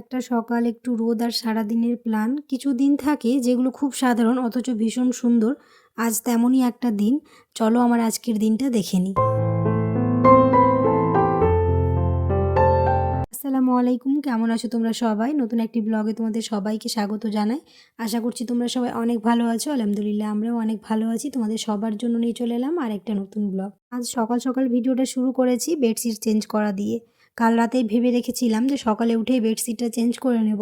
একটা সকাল, একটু রোদ আর সারাদিনের প্ল্যান কিছু দিন থাকে যেগুলো খুব সাধারণ, অথচ ভীষণ সুন্দর। আজ তেমনই একটা দিন। চলো আমার আজকের দিনটা দেখে নিই। আসসালামু আলাইকুম, কেমন আছো তোমরা সবাই? নতুন একটি ব্লগে তোমাদের সবাইকে স্বাগত জানাই। আশা করছি তোমরা সবাই অনেক ভালো আছো। আলহামদুলিল্লাহ, আমরাও অনেক ভালো আছি। তোমাদের সবার জন্য নিয়ে চলে এলাম আর একটা নতুন ব্লগ আজ সকাল সকাল ভিডিওটা শুরু করেছি, বেডশিট চেঞ্জ করা দিয়ে। কাল রাতেই ভেবে রেখেছিলাম যে সকালে উঠেই বেডশিটটা চেঞ্জ করে নেব।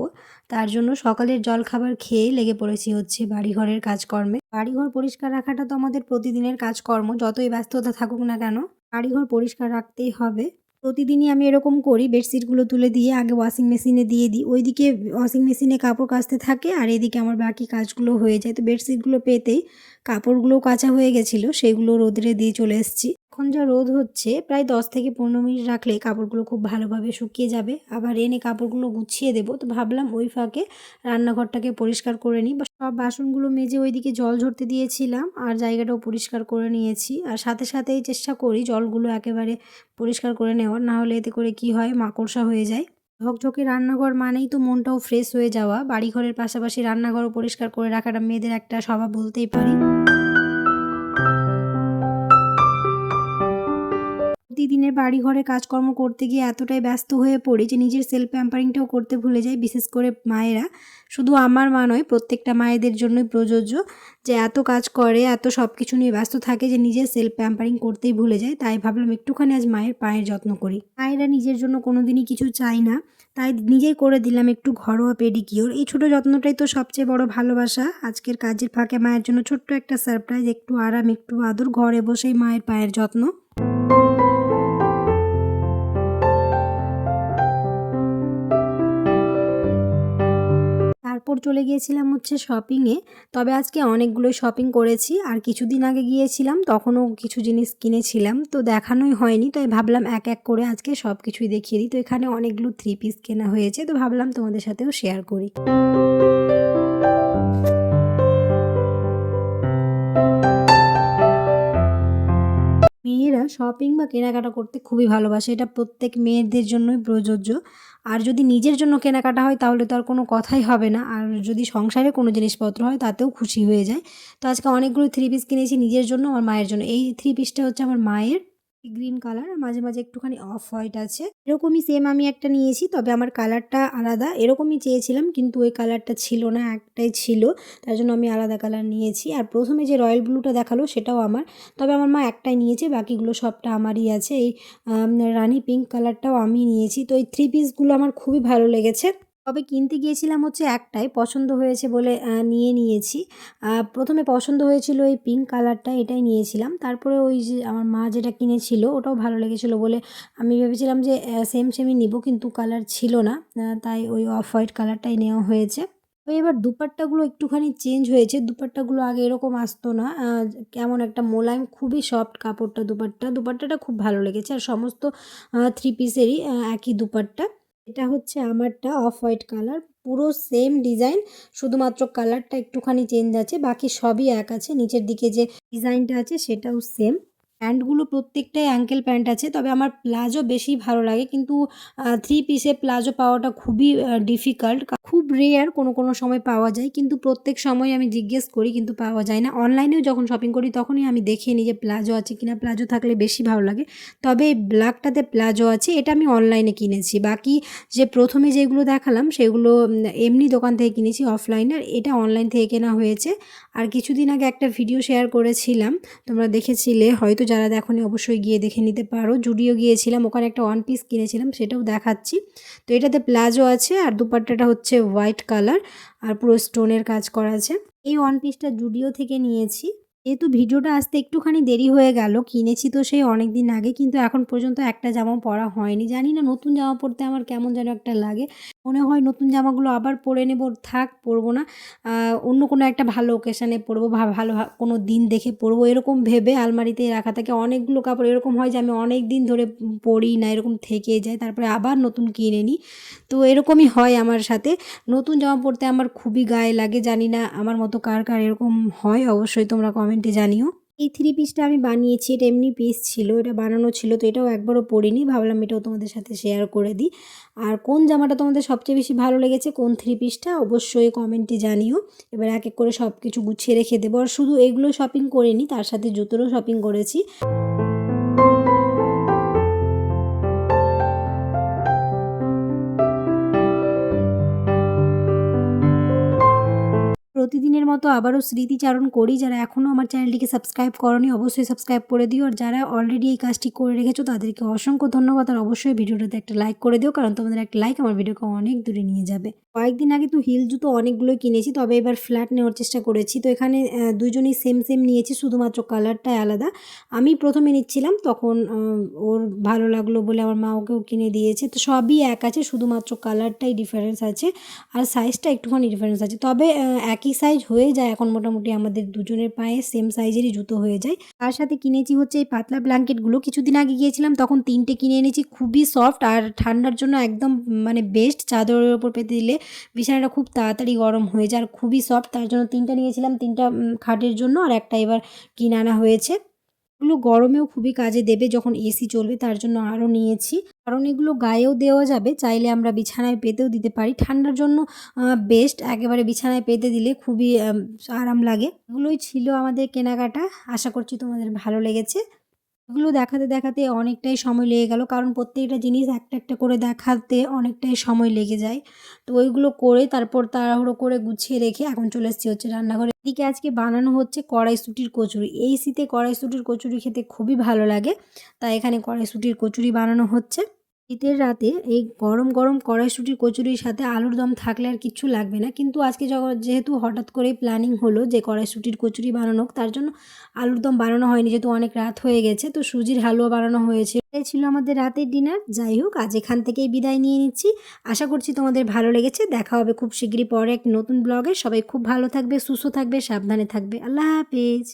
তার জন্য সকালের জল খাবার খেয়ে লেগে পড়েছি হচ্ছে বাড়িঘরের কাজকর্মে। বাড়িঘর পরিষ্কার রাখাটা তো আমাদের প্রতিদিনের কাজকর্ম, যতই ব্যস্ততা থাকুক না কেন, বাড়িঘর পরিষ্কার রাখতেই হবে। প্রতিদিনই আমি এরকম করি, বেডশিটগুলো তুলে দিয়ে আগে ওয়াশিং মেশিনে দিয়ে দিই। ওইদিকে ওয়াশিং মেশিনে কাপড় কাচতে থাকে আর এদিকে আমার বাকি কাজগুলো হয়ে যায়। তো বেডশিটগুলো পেতেই কাপড়গুলোও কাঁচা হয়ে গেছিল, সেগুলো রোদরে দিয়ে চলে এসেছি। এখন যা রোদ হচ্ছে, প্রায় দশ থেকে পনেরো মিনিট রাখলে কাপড়গুলো খুব ভালোভাবে শুকিয়ে যাবে। আবার এনে কাপড়গুলো গুছিয়ে দেবো। তো ভাবলাম ওই ফাঁকে রান্নাঘরটাকে পরিষ্কার করে নিই। বা সব বাসনগুলো মেজে ওইদিকে জল ঝরতে দিয়েছিলাম আর জায়গাটাও পরিষ্কার করে নিয়েছি। আর সাথে সাথেই চেষ্টা করি জলগুলো একেবারে পরিষ্কার করে নেওয়ার। না হলে এতে করে কি হয়, মাকড়সা হয়ে যায়। ঝকঝকে রান্নাঘর মানেই তো মনটাও ফ্রেশ হয়ে যাওয়া। বাড়িঘরের পাশাপাশি রান্নাঘরও পরিষ্কার করে রাখাটা মেয়েদের একটা স্বভাব বলতেই পারি। প্রতিদিনের বাড়ি ঘরে কাজকর্ম করতে গিয়ে এতটাই ব্যস্ত হয়ে পড়ি যে নিজের সেলফ প্যাম্পারিংটাও করতে ভুলে যাই, বিশেষ করে মায়েরা। শুধু আমার মা নয়, প্রত্যেকটা মায়েদের জন্যই প্রযোজ্য যে এত কাজ করে, এত সব কিছু নিয়ে ব্যস্ত থাকে যে নিজের সেলফ প্যাম্পারিং করতেই ভুলে যায়। তাই ভাবলাম একটুখানি আজ মায়ের পায়ের যত্ন করি। মায়েরা নিজের জন্য কোনো দিনই কিছু চায় না। তাই নিজেই করে দিলাম একটু ঘরোয়া পেডিকিওর এই ছোটো যত্নটাই তো সবচেয়ে বড় ভালোবাসা। আজকের কাজের ফাঁকে মায়ের জন্য ছোট্ট একটা সারপ্রাইজ একটু আরাম, একটু আদর, ঘরে বসেই মায়ের পায়ের যত্ন। চলে গিয়েছিলাম হচ্ছে শপিংয়ে তবে আজকে অনেকগুলোই শপিং করেছি, আর কিছুদিন আগে গিয়েছিলাম, তখনও কিছু জিনিস কিনেছিলাম, তো দেখানোই হয়নি, তাই ভাবলাম এক এক করে আজকে সব কিছুই দেখিয়ে দিই। তো এখানে অনেকগুলো থ্রি পিস কেনা হয়েছে, তো ভাবলাম তোমাদের সাথেও শেয়ার করি। মেয়েরা শপিং বা কেনাকাটা করতে খুবই ভালোবাসে। এটা প্রত্যেক মেয়েদের জন্যই প্রযোজ্য। আর যদি নিজের জন্য কেনাকাটা হয়, তাহলে তো আর কোনো কথাই হবে না। আর যদি সংসারে কোনো জিনিসপত্র হয়, তাতেও খুশি হয়ে যায়। তো আজকে অনেকগুলো থ্রি পিস কিনেছি নিজের জন্য, আমার মায়ের জন্য। এই থ্রি পিসটা হচ্ছে আমার মায়ের গ্রিন কালার আর মাঝে মাঝে একটুখানি অফ হোয়াইট আছে। এরকমই সেম আমি একটা নিয়েছি, তবে আমার কালারটা আলাদা। এরকমই চেয়েছিলাম, কিন্তু ওই কালারটা ছিল না, একটাই ছিল। তার জন্য আমি আলাদা কালার নিয়েছি। আর প্রথমে যে রয়্যাল ব্লুটা দেখাল, সেটাও আমার। তবে আমার মা একটাই নিয়েছে, বাকিগুলো সবটা আমারই আছে। এই রানি পিঙ্ক কালারটাও আমি নিয়েছি। তো এই থ্রি পিসগুলো আমার খুবই ভালো লেগেছে। তবে কিনতে গিয়েছিলাম হচ্ছে একটাই, পছন্দ হয়েছে বলে নিয়ে নিয়েছি। প্রথমে পছন্দ হয়েছিল এই পিঙ্ক কালারটা এটাই নিয়েছিলাম। তারপরে ওই যে আমার মা যেটা কিনেছিল, ওটাও ভালো লেগেছিলো বলে আমি ভেবেছিলাম যে সেম সেমই নিব, কিন্তু কালার ছিল না। তাই ওই অফ হোয়াইট কালারটাই নেওয়া হয়েছে। তো এবার দুপাট্টাগুলো একটুখানি চেঞ্জ হয়েছে। দুপাট্টাগুলো আগে এরকম আসতো না। কেমন একটা মোলায়েম, খুবই সফট কাপড়টা দুপাট্টা। দুপাট্টাটা খুব ভালো লেগেছে। আর সমস্ত থ্রি পিসেরই একই দুপাট্টা। এটা হচ্ছে আমারটা অফ হোয়াইট কালার, পুরো সেম ডিজাইন, শুধুমাত্র কালারটা একটুখানি চেঞ্জ আছে, বাকি সবই এক আছে, নিচের দিকে যে ডিজাইনটা আছে সেটাও সেম। প্যান্টগুলো প্রত্যেকটাই অ্যাঙ্কেল প্যান্ট আছে, তবে আমার প্লাজো বেশি ভালো লাগে, কিন্তু থ্রি পিসে প্লাজো পাওয়াটা খুবই ডিফিকাল্ট খুব রেয়ার কোনো কোনো সময় পাওয়া যায়। কিন্তু প্রত্যেক সময় আমি জিজ্ঞেস করি, কিন্তু পাওয়া যায় না। অনলাইনেও যখন শপিং করি, তখনই আমি দেখে নিই যে প্লাজো আছে কিনা। প্লাজো থাকলে বেশি ভালো লাগে। তবে এই ব্ল্যাকটাতে প্লাজো আছে, এটা আমি অনলাইনে কিনেছি। বাকি যে প্রথমে যেগুলো দেখালাম, সেগুলো এমনি দোকান থেকে কিনেছি অফলাইনে আর এটা অনলাইন থেকে কেনা হয়েছে। আর কিছুদিন আগে একটা ভিডিও শেয়ার করেছিলাম। তোমরা দেখেছিলে। হয়তো যারা দেখনি, অবশ্যই গিয়ে দেখে নিতে পারো। জুডিও গিয়েছিলাম, ওখানে একটা ওয়ান পিস কিনেছিলাম, সেটাও দেখাচ্ছি। তো এটাতে প্লাজো আছে, আর দুপাট্টাটা হচ্ছে হোয়াইট কালার আর পুরো স্টোনের কাজ করা আছে। এই ওয়ান পিসটা জুডিও থেকে নিয়েছি। যেহেতু ভিডিওটা আসতে একটুখানি দেরি হয়ে গেল, কিনেছি তো সেই অনেক দিন আগে, কিন্তু এখন পর্যন্ত একটা জামা পরা হয়নি। জানি না নতুন জামা পরতে আমার কেমন যেন একটা লাগে। মনে হয় নতুন জামাগুলো আবার পরে নেব, থাক, পরবো না। অন্য কোনো একটা ভালো ওকেশানে পরবো ভালো কোনো দিন দেখে পরবো। এরকম ভেবে আলমারিতে রাখা থাকে, অনেকগুলো কাপড়, এরকম হয় যে আমি অনেক দিন ধরে পরি না, এরকম থেকে যায়, তারপরে আবার নতুন কিনে নিই। তো এরকমই হয় আমার সাথে। নতুন জামা পরতে আমার খুবই গায়ে লাগে, জানি না আমার মতো কার কার এরকম হয়, অবশ্যই তোমরা কমেন্টে জানিও। এই থ্রি পিসটা আমি বানিয়েছি, এটা এমনি পিস ছিল, এটা বানানো ছিল, তো এটাও একবারও পরিনি ভাবলাম এটাও তোমাদের সাথে শেয়ার করে দিই। আর কোন জামাটা তোমাদের সবচেয়ে বেশি ভালো লেগেছে, কোন থ্রি পিসটা অবশ্যই কমেন্টে জানিও। এবার এক এক করে সব কিছু গুছিয়ে রেখে দেবো, আর শুধু এগুলো শপিং করিনি, তার সাথে জুতোরও শপিং করেছি। মতো আবারও স্মৃতিচারণ করি, যারা এখনও আমার চ্যানেলটিকে সাবস্ক্রাইব করনি অবশ্যই সাবস্ক্রাইব করে দিও। আর যারা অলরেডি এই কাজটি করে রেখেছো, তাদেরকে অসংখ্য ধন্যবাদ। আর অবশ্যই ভিডিওটাতে একটা লাইক করে দিও, কারণ তোমাদের একটা লাইক আমার ভিডিওকে অনেক দূরে নিয়ে যাবে। কয়েকদিন আগে তো হিল জুতো অনেকগুলোই কিনেছি, তবে এবার ফ্ল্যাট নেওয়ার চেষ্টা করেছি। তো এখানে দুজনেই সেম সেম নিয়েছি, শুধুমাত্র কালারটাই আলাদা। আমি প্রথমে নিচ্ছিলাম, তখন ওর ভালো লাগল বলে আমার মা ওকেও কিনে দিয়েছে। তো সবই এক আছে, শুধুমাত্র কালারটাই ডিফারেন্স আছে, আর সাইজটা একটুখানি ডিফারেন্স আছে। তবে একই সাইজ হয়ে যায়। এখন মোটামুটি আমাদের দুজনের পায়ে সেম সাইজেরই জুতো হয়ে যায়। তার সাথে কিনেছি হচ্ছে এই পাতলা ব্ল্যাঙ্কেটগুলো। কিছুদিন আগে গিয়েছিলাম, তখন তিনটে কিনে এনেছি। খুবই সফট আর ঠান্ডার জন্য একদম মানে বেস্ট চাদরের ওপর পেতে দিলে বিছানাটা খুব তাড়াতাড়ি গরম হয়ে যায় আর খুবই সফট তার জন্য তিনটা নিয়েছিলাম, তিনটা খাটের জন্য আর একটা এবার কিনে আনা হয়েছে। এগুলো গরমেও খুবই কাজে দেবে যখন এসি চলবে, তার জন্য আরও নিয়েছি। কারণ এগুলো গায়েও দেওয়া যাবে, চাইলে আমরা বিছানায় পেতেও দিতে পারি। ঠান্ডার জন্য বেস্ট একেবারে বিছানায় পেতে দিলে খুবই আরাম লাগে। এগুলোই ছিল আমাদের কেনাকাটা। আশা করছি তোমাদের ভালো লেগেছে। এগুলো দেখাতে দেখাতে অনেকটাই সময় লেগে গেল। কারণ প্রত্যেকটা জিনিস একটা একটা করে দেখাতে অনেকটাই সময় লেগে যায়। তো ওইগুলো করে তারপর তাড়াহুড়ো করে গুছিয়ে রেখে এখন চলে এসেছি হচ্ছে রান্নাঘরে। এদিকে আজকে বানানো হচ্ছে কড়াইশুটির কচুরি। এই শীতে কড়াইশুটির কচুরি খেতে খুবই ভালো লাগে। তাই এখানে কড়াইশুটির কচুরি বানানো হচ্ছে। শীতের রাতে এই গরম গরম কড়াইশুটির কচুরির সাথে আলুর দম থাকলে আর কিচ্ছু লাগবে না। কিন্তু আজকে যেহেতু হঠাৎ করেই প্ল্যানিং হলো যে কড়াইশুটির কচুরি বানানো তার জন্য আলুর দম বানানো হয়নি যেহেতু অনেক রাত হয়ে গেছে। তো সুজির হালুয়া বানানো হয়েছে। এটাই ছিল আমাদের রাতের ডিনার যাই হোক, আজ এখান থেকেই বিদায় নিয়ে নিচ্ছি। আশা করছি তোমাদের ভালো লেগেছে। দেখা হবে খুব শীঘ্রই পরে এক নতুন ব্লগে সবাই খুব ভালো থাকবে, সুস্থ থাকবে, সাবধানে থাকবে। আল্লাহ হাফেজ।